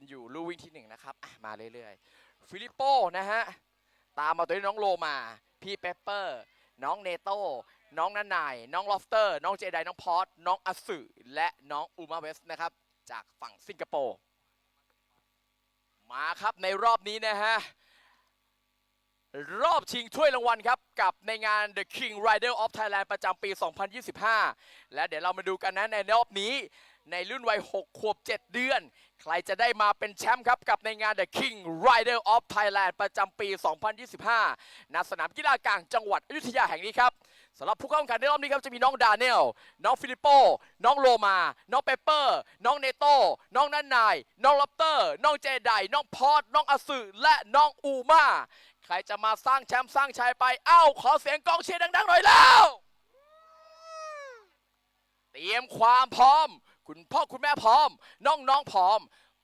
นอยู่ลู่วิ่งที่หนึ่งนะครับมาเรื่อยๆ ฟิลิปโป้นะฮะ ตามมาตัวนี้น้องโลมา พี่เปปเปอร์ น้องเนโต้ น้องนันนาย น้องลอฟเตอร์ น้องเจไดน้องพอตน้องอสสึและน้องอูมาเวสนะครับ จากฝั่งสิงคโปร์ มาครับในรอบนี้นะฮะ รอบชิงถ้วยรางวัลครับ กับในงาน The King Rider of Thailand ประจำปี 2025 และเดี๋ยวเรามาดูกันนะในรอบนี้ ในรุ่นวัย 6 ขวบ 7 เดือน ใครจะได้มาเป็นแชมป์ครับ กับในงาน The King Rider of Thailand ประจำปี 2025 ณ สนามกีฬากลางจังหวัดอยุธยาแห่งนี้ครับสำหรับผู้เข้าแข่งขันในรอบนี้ครับจะมีน้องดาเนล น้องฟิลิปโป้น้องโลมา น้องเปเปอร์ น้องเนโต้ น้องนันนาย น้องลอปเตอร์ น้องเจได น้องพอตน้องอสึและน้องอูมา ใครจะมาสร้างแชมป์สร้างชัยไป เอ้า ขอเสียงกองเชียร์ดังๆหน่อยแล้ว เตรียมความพร้อม คุณพ่อคุณแม่พร้อม น้องๆพร้อม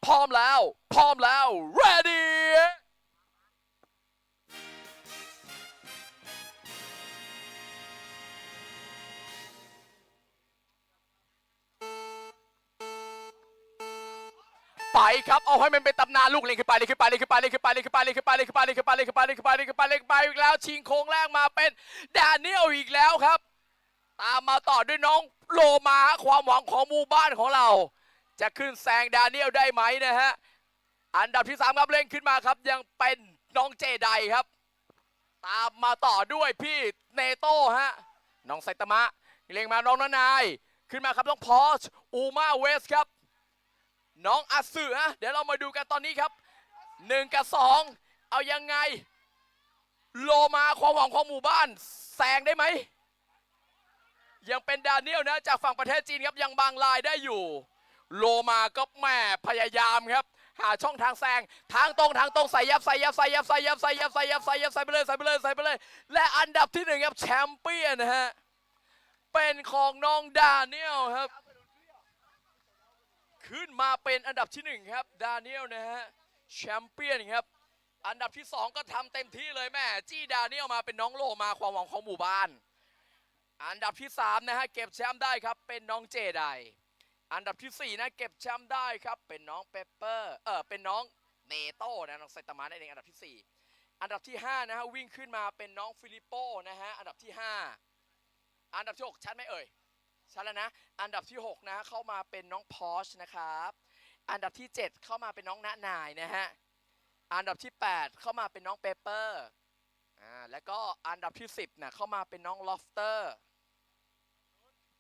พร้อมแล้ว พร้อมแล้ว ready ไปครับ เอาให้มันเป็นตำนานลูกเล่นขึ้นไปเล่นขึ้นไปเล่นขึ้นไปเล่นขึ้นไปเล่นขึ้นไปเล่นขึ้นไปเล่นขึ้นไปเล่นขึ้นไปเล่นขึ้นไปเล่นขึ้นไปเล่นขึ้นไปเล่นขึ้นไปอีกแล้วชิงโค้งแรกมาเป็นแดเนียลอีกแล้วครับ ตามมาต่อด้วยน้องโลมาความหวังของหมู่บ้านของเรา จะขึ้นแซงดาเนียลได้ไหมนะฮะ อันดับที่ 3 ครับเร่งขึ้นมาครับ ยังเป็นน้องเจไดครับ ตามมาต่อด้วยพี่เนโต้ฮะ น้องไซตามะเร่งมาน้องนานาย ขึ้นมาครับน้องพอชอูมาเวสครับ น้องอาสึฮะ เดี๋ยวเรามาดูกันตอนนี้ครับ 1 กับ 2 เอายังไง โลมาความหวังของหมู่บ้านแซงได้ไหม ยังเป็นดาเนียลนะจากฝั่งประเทศจีนครับยังบางลายได้อยู่ โลมาก็แม่พยายามครับ หาช่องทางแซงทางตรงทางตรงใส่ยับใส่ยับใส่ยับใส่ยับใส่ยับใส่ยับใส่ยับใส่ไปเลยใส่ไปเลยใส่ไปเลย และอันดับที่หนึ่งครับแชมเปี้ยนนะฮะเป็นของน้องดาเนียลครับ ขึ้นมาเป็นอันดับที่หนึ่งครับดาเนียลนะฮะแชมเปี้ยนครับอันดับที่สองก็ทำเต็มที่เลยแม่จี้ดาเนียลมาเป็นน้องโลมาความหวังของหมู่บ้าน อันดับที่3นะฮะเก็บแชมป์ได้ครับเป็นน้องเจไดอันดับที่4นะเก็บแชมป์ได้ครับเป็นน้องเปปเปอร์เออเป็นน้องเนโต้นะน้องไซตามะนั่นเองอันดับที่ 4 อันดับที่5นะฮะวิ่งขึ้นมาเป็นน้องฟิลิปโปนะฮะอันดับที่ 5 อันดับที่6ชัดไหมเอ่ยชัดแล้วนะอันดับที่6นะเข้ามาเป็นน้องพอชนะครับอันดับที่ 7 เข้ามาเป็นน้องณนายนะฮะอันดับที่ 8 เข้ามาเป็นน้องเปเปอร์อ่าแล้วก็อันดับที่ 10นะเข้ามาเป็นน้องลอฟเตอร์